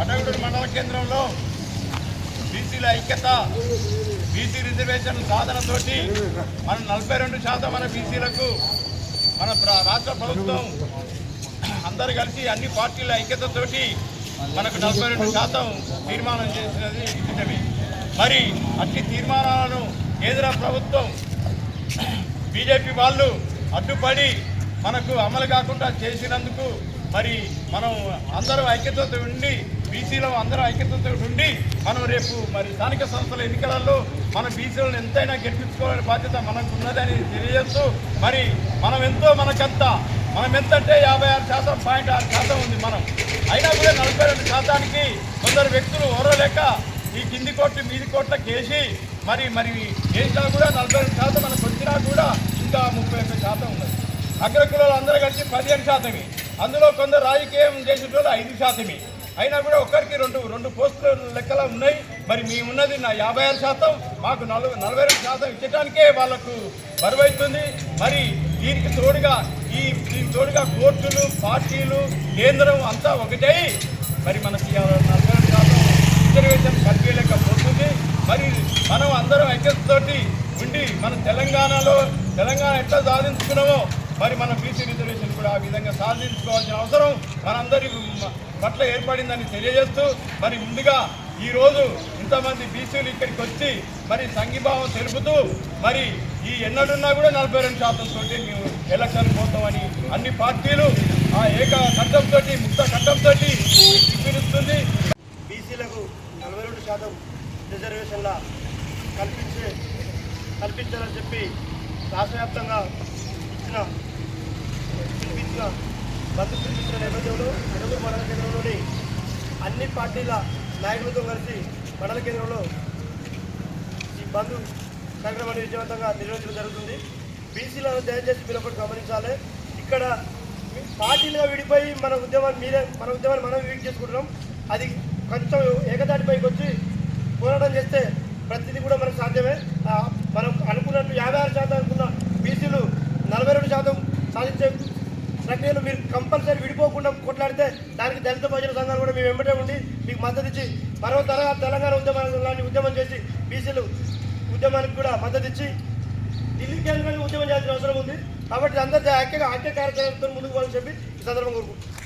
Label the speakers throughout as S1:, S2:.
S1: అటగుడు మండల కేంద్రంలో బీసీల ఐక్యత బీసీ రిజర్వేషన్ సాధనతోటి మన నలభై రెండు శాతం మన బీసీలకు మన రాష్ట్ర ప్రభుత్వం అందరు కలిసి అన్ని పార్టీల ఐక్యతతోటి మనకు నలభై రెండు శాతం తీర్మానం చేసినది నిజమే. మరి అన్ని తీర్మానాలను కేంద్ర ప్రభుత్వం బీజేపీ వాళ్ళు అడ్డుపడి మనకు అమలు కాకుండా చేసినందుకు మరి మనం అందరం ఐక్యతతో ఉండి బీసీలో అందరం ఐక్యతతో ఉండి మనం రేపు మరి స్థానిక సంస్థల ఎన్నికలలో మన బీసీలను ఎంతైనా గెలిపించుకోవాలనే బాధ్యత మనకు ఉన్నదని తెలియజేస్తూ మరి మనం ఎంతో మనకంత మనం ఎంతంటే యాభై ఆరు శాతం పాయింట్ ఆరు శాతం ఉంది మనం. అయినా కూడా నలభై రెండు శాతానికి కొందరు వ్యక్తులు ఓరలేక ఈ కింది కోట్లు మీది కోట్లకు వేసి మరి మరి వేసినా కూడా నలభై రెండు శాతం మనకు వచ్చినా కూడా ఇంకా ముప్పై ఒక్క శాతం ఉన్నది. అగ్రకులాలు అందరూ కలిసి పదిహేను శాతమే. అందులో కొందరు రాజకీయం చేసేటోళ్ళు ఐదు శాతమే. అయినా కూడా ఒక్కరికి రెండు రెండు పోస్టులు లెక్కలా ఉన్నాయి. మరి మేమున్నది నా యాభై ఆరు శాతం మాకు నలభై నలభై రెండు శాతం ఇచ్చటానికే వాళ్ళకు బరువైతుంది. మరి దీనికి తోడుగా ఈ దీనికి తోడుగా కోర్టులు పార్టీలు కేంద్రం అంతా ఒకటై. మరి మనకి నలభై రెండు శాతం రిజర్వేషన్ కల్పించలేకపోతుంది మరి మనం అందరం ఐక్యతతోటి ఉండి మన తెలంగాణలో తెలంగాణ ఎట్లా సాధించుకున్నామో మరి మన బీసీ రిజర్వేషన్ కూడా ఆ విధంగా సాధించుకోవాల్సిన అవసరం మనందరి పట్ల ఏర్పడిందని తెలియజేస్తూ మరి ముందుగా ఈరోజు ఇంతమంది బీసీలు ఇక్కడికి వచ్చి మరి సంఘీభావం తెలుపుతూ మరి ఈ ఎన్నడున్నా కూడా నలభై రెండు శాతం తోటి మేము ఎలక్షన్ పోతామని అన్ని పార్టీలు ఆ ఏక కంఠంతో ముక్త కంఠంతో పిలుస్తుంది.
S2: బీసీలకు నలభై రెండు శాతం రిజర్వేషన్ల కల్పించే కల్పించాలని చెప్పి రాష్ట్ర వ్యాప్తంగా ఇచ్చిన పిలిపించిన బంధు పిలిపించిన నేపథ్యంలో మండల కేంద్రంలోని అన్ని పార్టీల నాయకులతో కలిసి మండల కేంద్రంలో ఈ బంధు కార్యక్రమాన్ని విజయవంతంగా నిర్వహించడం జరుగుతుంది. బీసీలను దయచేసి మీరు ఒకటి గమనించాలి. ఇక్కడ పార్టీలుగా విడిపోయి మన ఉద్యమాన్ని మీరే మన ఉద్యమాన్ని మనం వీక్ చేసుకుంటున్నాం. అది కొంచెం ఏకదాటిపైకి వచ్చి పోరాటం చేస్తే ప్రతిదీ కూడా మనకు సాధ్యమే ఆ, మనం అనుకున్నట్టు యాభై ఆరు శాతం అనుకున్న బీసీలు నలభై రెండు శాతం సాధించే ప్రక్రియలో మీరు కంపల్సరీ విడిపోకుండా కొట్లాడితే దానికి దళిత ప్రజల సంఘాలు కూడా మేము వెంబడే ఉండి మీకు మద్దతు ఇచ్చి మరో తర తెలంగాణ ఉద్యమాన్ని ఉద్యమం చేసి బీసీలు ఉద్యమానికి కూడా మద్దతు ఇచ్చి ఢిల్లీ కేంద్రంగా ఉద్యమం చేయాల్సిన అవసరం ఉంది. కాబట్టి అందరూ ఐక్య ఐక్య కార్యక్రమంతో ముందుకు పోవాలని చెప్పి ఈ సందర్భంగా కోరుకుంటున్నాను.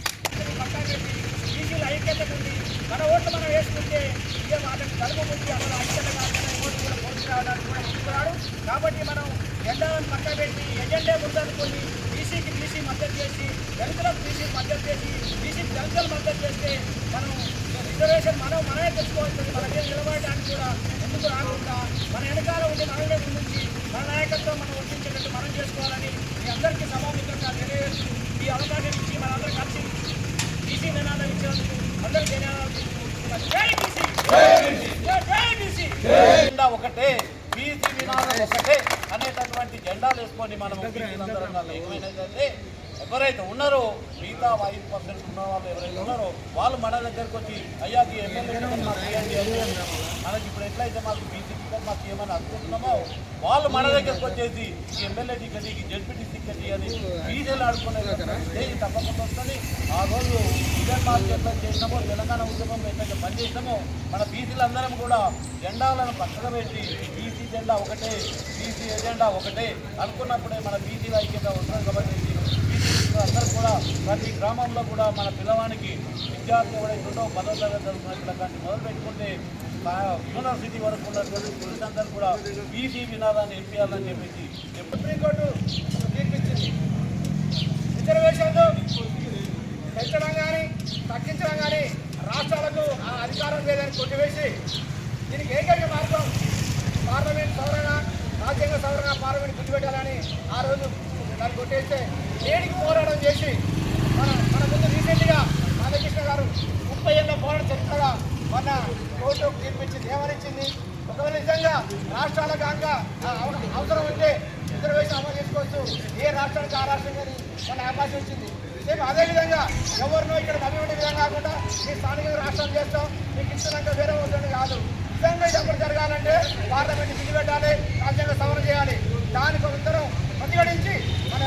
S3: బీసీల ఐక్యత ఉంది. మన ఓట్లు మనం వేసుకుంటే ఇదే వాళ్ళకి కలుపు ముందు అసలు ఐక్యత కాకుండా ఓట్లు కూడా పొడిచి రావడానికి కూడా ముందుకురాడు కాబట్టి మనం ఎండాలను పక్క పెట్టి ఎజెండే ముందనుకొని బీసీకి బీసీ మద్దతు చేసి దళితులకు బీసీ మద్దతు చేసి బీసీకి దళితులు మద్దతు చేస్తే మనం రిజర్వేషన్ మనం మనమే తెచ్చుకోవాల్సింది మనకే నిలబడడానికి కూడా ముందుకు రాకుండా మన వెనకాల ఉండి మనమే ముందుంచి మన నాయకత్వం మనం వర్తించేటట్టు మనం చేసుకోవాలని మీ అందరికీ సభాముఖంగా తెలియజేస్తూ ఈ అవకాశం ఇచ్చి మనందరం కలిసి బీసీ నినాదం ఇచ్చినందుకు అందరికీ ధన్యవాదాలు బీసీ బీసీ
S4: ఒకటే బీసీ వినాదం ఒకటే అనేటటువంటి జెండాలు వేసుకొని మనం ఏమైనదంటే ఎవరైతే ఉన్నారో మిగతా ఐదు పర్సెంట్ ఉన్న వాళ్ళు ఎవరైతే ఉన్నారో వాళ్ళు మన దగ్గరకు వచ్చి అయ్యా మనకి ఇప్పుడు ఎట్లయితే మాకు బీసీ టికెట్ మాకు ఏమని అనుకుంటున్నామో వాళ్ళు మన దగ్గరకు వచ్చేసి ఈ ఎమ్మెల్యే టికెట్ ఈ జడ్పీటీ టికెట్ అని బీసీలు ఆడుకునే స్టేజ్ తప్పకుండా వస్తుంది ఆ రోజు జగన్ మార్కెట్లో చేసినామో తెలంగాణ ఉద్యమం ఎట్లయితే పనిచేసినామో మన బీసీలందరం కూడా జెండాలను పక్కన పెట్టి ఎజెండా ఒకటే బీసీ ఎజెండా ఒకటే. అనుకున్నప్పుడే మన బీసీ ఐక్యత ఉంటుంది కాబట్టి బీసీ అందరూ కూడా ప్రతి గ్రామంలో కూడా మన పిల్లవానికి విద్యార్థి ఎవరైతే ఉండో పదో తరగతి చదువుకున్న పిల్లకాన్ని మొదలు పెట్టుకుంటే యూనివర్సిటీ వరకు ఉన్నటువంటి పురుషులందరూ కూడా బీసీ వినాదాన్ని ఎంపియాలని చెప్పేసి ఎప్పుడు
S3: సుప్రీంకోర్టు తీర్పిచ్చింది. రిజర్వేషన్లు పెంచడం కానీ తగ్గించడం కానీ రాష్ట్రాలకు ఆ అధికారం లేదని కొట్టివేసి దీనికి ఏకైక మార్గం పార్లమెంట్ సవరణ రాజ్యాంగ గుర్తుపెట్టాలని ఆ రోజు దాన్ని కొట్టేస్తే దేనికి పోరాటం చేసి మన మన ముందు రీసెంట్గా రాధాకృష్ణ గారు ముప్పై ఏళ్ళ పోరాటం చరిత్రగా మన కోర్టు తీర్పిచ్చింది ఏమనిచ్చింది ఒకవేళ నిజంగా రాష్ట్రాల కాక అవసరం ఉంటే రిజర్వేషన్ అమలు చేసుకోవచ్చు ఏ రాష్ట్రానికి ఆ రాష్ట్రం కానీ మన అవకాశం ఇచ్చింది. సేమ్ అదేవిధంగా ఎవరినో ఇక్కడ నమ్మి ఉండే విధంగా కాకుండా మీ స్థానిక రాష్ట్రం చేస్తాం మీకు ఇచ్చినాక వేరే ఉంటుంది కాదు. నిజంగా ఇది జరగాలంటే పార్లమెంట్ బిల్లు పెట్టాలి రాజ్యాంగ సవరణ చేయాలి. దానికి ఉత్తరం ప్రతిఘటించి మన